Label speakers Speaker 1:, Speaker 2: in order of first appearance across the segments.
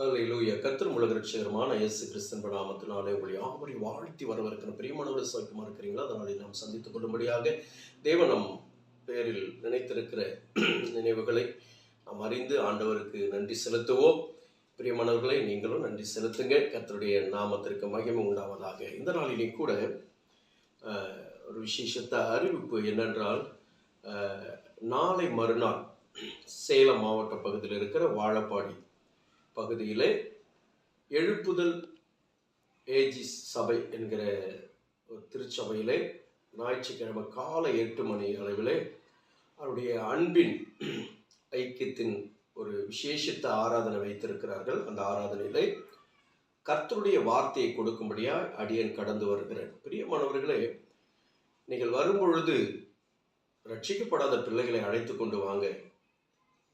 Speaker 1: ஹalleluya கர்த்தர் உலக ரட்சகரமான இயேசு கிறிஸ்தன் படாமத்தினாலே உங்களை யாவரை வாழ்த்தி வரவிருக்கிற பிரியமானவரை சௌக்கியமா இருக்கிறீங்களா அதனாலே நாம் சந்தித்துக் கொள்ளும்படியாக தேவன் நம் பேரில் நினைத்திருக்கிற நினைவுகளை நாம் அறிந்து ஆண்டவருக்கு நன்றி செலுத்துவோம். பிரியமானவர்களை நீங்களும் நன்றி செலுத்துங்க. கத்தருடைய நாமத்திற்கு மகிமை உண்டாவதாக. இந்த நாளிலே கூட ஒரு விசேஷத்த அறிவிப்பு என்னென்றால் நாளை மறுநாள் சேலம் மாவட்ட பகுதியில் இருக்கிற வாழப்பாடி பகுதியிலே எழுப்புதல் ஏஜிஸ் சபை என்கிற ஒரு திருச்சபையிலே ஞாயிற்றுக்கிழமை காலை எட்டு மணி அளவிலே அவருடைய அன்பின் ஐக்கியத்தின் ஒரு விசேஷித்த ஆராதனை வைத்திருக்கிறார்கள். அந்த ஆராதனையிலே கர்த்தருடைய வார்த்தையை கொடுக்கும்படியாக அடியன் கடந்து வருகிறேன். பிரியமானவர்களே நீங்கள் வரும்பொழுது ரட்சிக்கப்படாத பிள்ளைகளை அழைத்து கொண்டு வாங்க.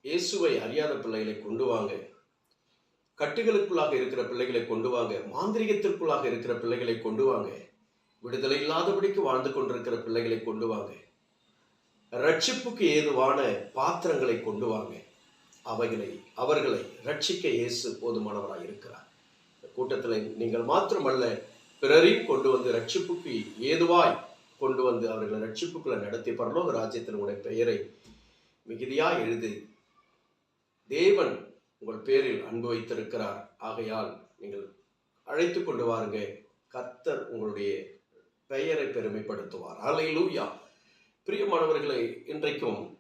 Speaker 1: இயேசுவை அறியாத பிள்ளைகளை கொண்டு வாங்க. கட்டுகளுக்குள்ளாக இருக்கிற பிள்ளைகளை கொண்டு வாங்க மாந்திரிகத்திற்குள்ளாக இருக்கிற பிள்ளைகளை கொண்டு வாங்க விடுதலை இல்லாதபடிக்கு வாழ்ந்து கொண்டிருக்கிற பிள்ளைகளை கொண்டு வாங்க ரட்சிப்புக்கு ஏதுவான பாத்திரங்களை கொண்டு வாங்க. அவைகளை அவர்களை ரட்சிக்க இயேசு போதுமானவராக இருக்கிறார். இந்த கூட்டத்தில் நீங்கள் மாத்திரமல்ல பிறரையும் கொண்டு வந்து ரட்சிப்புக்கு ஏதுவாய் கொண்டு வந்து அவர்களை ரட்சிப்புக்குள்ள நடத்தி பரலோக ராஜ்யத்தினுடைய பெயரை மிகுதியாக எழுதி தேவன் உங்கள் பேரில் அன்பு வைத்திருக்கிறார். ஆகையால் நீங்கள் அழைத்து கொண்டு வாருங்க. கத்தர் உங்களுடைய பெயரை பெருமைப்படுத்துவார். அலைகளூயா பிரிய மாணவர்களை இன்றைக்கும்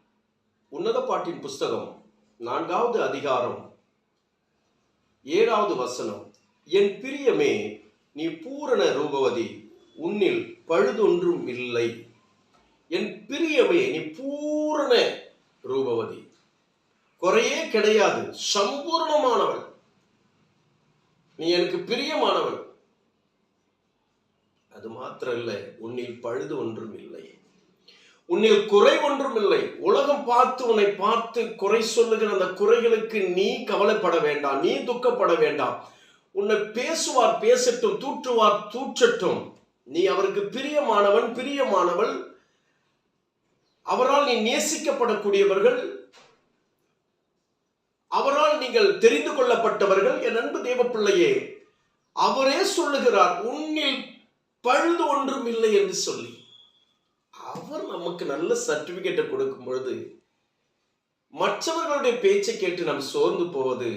Speaker 1: உன்னத பாட்டின் புஸ்தகம் நான்காவது அதிகாரம் ஏழாவது வசனம். என் பிரியமே நீ பூரண ரூபவதி உன்னில் பழுதொன்றும் இல்லை. என் பிரியமே நீ பூரண ரூபவதி. குறையே கிடையாது. சம்பூர்ணமானவள் நீ எனக்கு பிரியமானவன். அது மாத்திரம் இல்லை உன்னில் பழுது ஒன்றும் இல்லை. உன்னில் குறை ஒன்றும் இல்லை. உலகம் பார்த்து உன்னை பார்த்து குறை சொல்லுகிற அந்த குறைகளுக்கு நீ கவலைப்பட வேண்டாம். நீ துக்கப்பட வேண்டாம். உன்னை பேசுவார் பேசட்டும் தூற்றுவார் தூற்றட்டும். நீ அவருக்கு பிரியமானவன் பிரியமானவள். அவரால் நீ நேசிக்கப்படக்கூடியவர்கள் அவரால் நீங்கள் தெரிந்து கொள்ளப்பட்டவர்கள் என் அன்பு தேவ பிள்ளையே அவரே சொல்லுகிறார் உன்னில் பழுது ஒன்றும் இல்லை என்று சொல்லி. அவர் நமக்கு நல்ல சர்டிபிகேட்டை கொடுக்கும் பொழுது மற்றவர்களுடைய பேச்சை கேட்டு நாம் சோர்ந்து போவது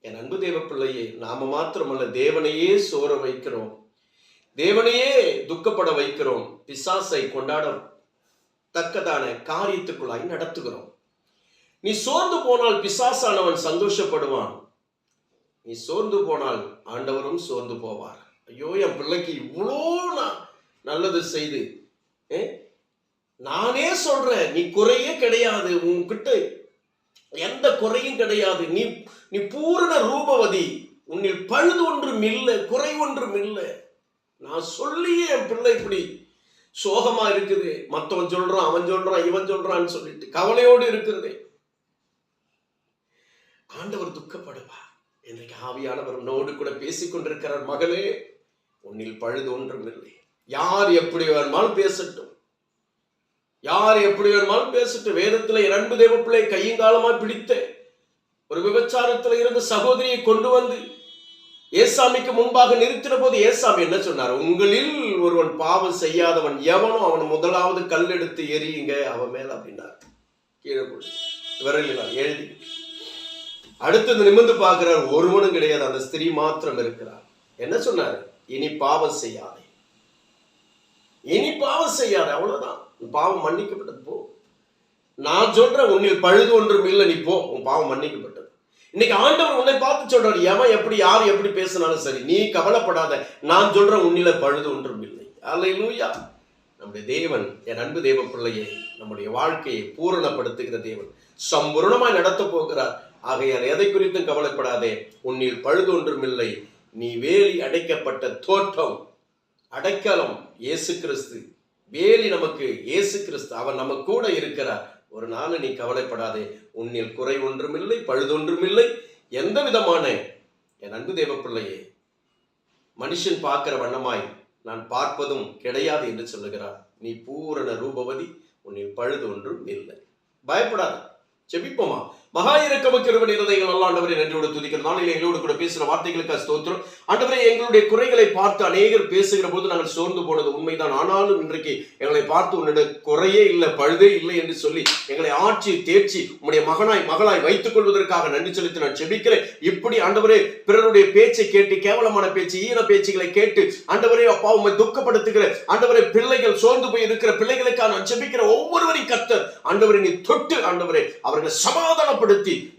Speaker 1: என் அன்பு தேவ பிள்ளையே நாம மாத்திரமல்ல தேவனையே சோர வைக்கிறோம். தேவனையே துக்கப்பட வைக்கிறோம். பிசாசை கொண்டாட தக்கதான காரியத்துக்குள்ளாய் நடத்துகிறோம். நீ சோர்ந்து போனால் பிசாசானவன் சந்தோஷப்படுவான். நீ சோர்ந்து போனால் ஆண்டவரும் சோர்ந்து போவார். ஐயோ என் பிள்ளைக்கு இவ்வளோ நான் நல்லது செய்து நானே சொல்றேன் நீ குறையே கிடையாது உன்கிட்ட எந்த குறையும் கிடையாது. நீ நீ பூரண ரூபவதி உன்னில் பழுது ஒன்றும் இல்லை குறை ஒன்றும் இல்லை. நான் சொல்லியே என் பிள்ளை இப்படி சோகமா இருக்குது. மற்றவன் சொல்றான் அவன் சொல்றான் இவன் சொல்றான்னு சொல்லிட்டு கவலையோடு இருக்கிறதே. ஆண்டவர் துக்கப்படுவார். இன்றைக்கு ஆவியானவர் உன்னோடு கூட பேசிக் கொண்டிருக்கிறார் மகளே உன்னில் பழுது ஒன்றும் இல்லை. யார் எப்படி வேணுமாலும் பேசட்டும். யார் எப்படி வேணுமாலும் பேசட்டும். வேதத்துல என் அன்பு தேவ பிள்ளை கையங்காலமா பிடித்த ஒரு விபச்சாரத்துல இருந்த சகோதரியை கொண்டு வந்து ஏசாமிக்கு முன்பாக நிறுத்தின போது ஏசாமி என்ன சொன்னார்? உங்களில் ஒருவன் பாவம் செய்யாதவன் எவனோ அவன் முதலாவது கல் எடுத்து எரியுங்க அவன் மேல அப்படின்னார். கீழே போடு. விரலினால் எழுதி அடுத்தது நிமிர்ந்து பார்க்கிறார் ஒருவனும் கிடையாது. அந்த ஸ்திரீ மாத்திரம் இருக்கிறார். என்ன சொன்னார்? இனி பாவம் செய்யாதே. இனி பாவம் செய்யாதே. அவ்வளவுதான். உன் பாவம் மன்னிக்கப்பட்டது போ. நான் சொல்றேன் உன்னில் பழுது ஒன்றும் இல்லை நீ போ. உன் பாவம் மன்னிக்கப்பட்டது. இன்னைக்கு ஆண்டவர் உன்னை பார்த்து சொல்றாரு எவன் எப்படி யார் எப்படி பேசினாலும் சரி நீ கவலைப்படாத. நான் சொல்றேன் உன்னில பழுது ஒன்றும் இல்லை. அல்லேலூயா நம்முடைய தேவன் என் அன்பு தேவ பிள்ளையை நம்முடைய வாழ்க்கையை பூரணப்படுத்துகிற தேவன். சம்பூர்ணமாய் நடத்த போகிறார். ஆகையால் எதை குறித்தும் கவலைப்படாதே உன்னில் பழுது இல்லை நீ வேலி அடைக்கப்பட்ட தோற்றம் அடைக்கலம் இயேசு கிறிஸ்து. வேலி நமக்கு இயேசு கிறிஸ்து அவன் நம்ம கூட இருக்கிறார். ஒரு நாள் நீ கவலைப்படாதே உன்னில் குறை ஒன்றுமில்லை பழுதொன்றுமில்லை. எந்த விதமான என் அன்பு தேவ பிள்ளையே மனுஷன் பார்க்கிற வண்ணமாய் நான் பார்ப்பதும் கிடையாது என்று சொல்லுகிறார். நீ பூரண ரூபவதி உன்னில் பழுது ஒன்றும் இல்லை. பயப்படாத செபிப்போமா? மகா இரக்கம கிருபன் இருதயங்கள் நல்ல ஆண்டவரை நன்றியோடு துதிக்கிற நாளில் எங்களோடு கூட பேசுகிற வார்த்தைகளுக்கு ஸ்தோத்திரம். ஆண்டவரை எங்களுடைய குறைகளை பார்த்து அநேகர் பேசுகிற போது நாங்கள் சோர்ந்து போனது உண்மைதான். ஆனாலும் இன்றைக்கு எங்களை பார்த்து உன்னிட குறையே இல்லை பழுதே இல்லை என்று சொல்லி எங்களை ஆட்சி தேர்ச்சி உம்முடைய மகனாய் மகளாய் வைத்துக் கொள்வதற்காக நன்றி செலுத்தி நான் செபிக்கிறேன். இப்படி ஆண்டவரே பிறருடைய பேச்சை கேட்டு கேவலமான பேச்சு ஈன பேச்சுகளை கேட்டு ஆண்டவரே அப்பா உண்மை துக்கப்படுத்துகிற ஆண்டவரே பிள்ளைகள் சோர்ந்து போய் இருக்கிற பிள்ளைகளுக்காக நான் செபிக்கிற ஒவ்வொருவரையும் கத்தர் ஆண்டவரை நீ தொட்டு ஆண்டவரே அவர்கள் சமாதானம்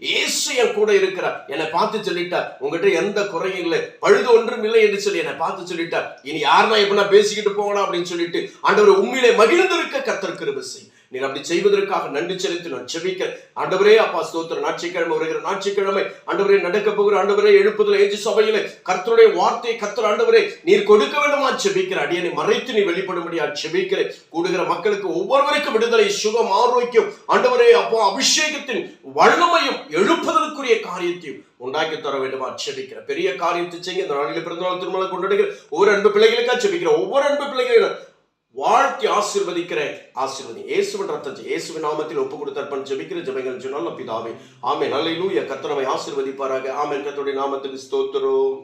Speaker 1: இயேசு என் கூட இருக்கிறார் என்னை பார்த்து சொல்லிட்டார் உங்ககிட்ட எந்த குறையும் இல்லை. பழுது ஒன்றும் இல்லை என்று சொல்லி என்னை பார்த்து சொல்லிட்டார் இனி யாருனா எப்படின்னா பேசிக்கிட்டு போகணும் அப்படின்னு சொல்லிட்டு ஆண்டவர் உண்மையிலே மகிழ்ந்திருக்க கர்த்தர் கிருபை நீர் அப்படி செய்வதற்காக நன்றி செலுத்தி நான் செபிக்க ஆண்டவரே அப்பா ஸ்தோத்திர ஞாயிற்றுக்கிழமை வருகிற ஞாயிற்றுக்கிழமை ஆண்டவரே நடக்க போகிற ஆண்டவரே எழுப்புதல் ஏஜி சபையிலே கர்த்தருடைய வார்த்தையை கர்த்தர் ஆண்டவரே நீர் கொடுக்க வேண்டுமா? செபிக்கிற அடியனை மறைத்து நீ வெளிப்படும்படியா செபிக்கிறேன் கூடுகிற மக்களுக்கு ஒவ்வொருவருக்கும் விடுதலை சுகம் ஆரோக்கியம் ஆண்டவரே அப்போ அபிஷேகத்தின் வல்லமையும் எழுப்புதலுக்குரிய காரியத்தையும் உண்டாக்கி தர வேண்டுமா? செபிக்கிற பெரிய காரியத்தை செய்ய இந்த நாளில் பிறந்தநாள் திருமணம் கொண்டாடுகிற ஒவ்வொரு அன்பு பிள்ளைகளுக்காக செபிக்கிற ஒவ்வொரு அன்பு பிள்ளைகளும் வாழ்க்கை ஆசிர்வதிக்கிற ஆசீர்வதி. இயேசுவின் ரத்தத்தை இயேசுவின் நாமத்தில் ஒப்பு கொடுத்தற்பன் ஜெபிக்கிற ஜெபங்கள் சொன்னால் பிதாவே. ஆமே நல்ல கர்த்தரமை ஆசிர்வதிப்பாராக. ஆமே கர்த்தருடைய நாமத்துக்கு ஸ்தோத்திரம்.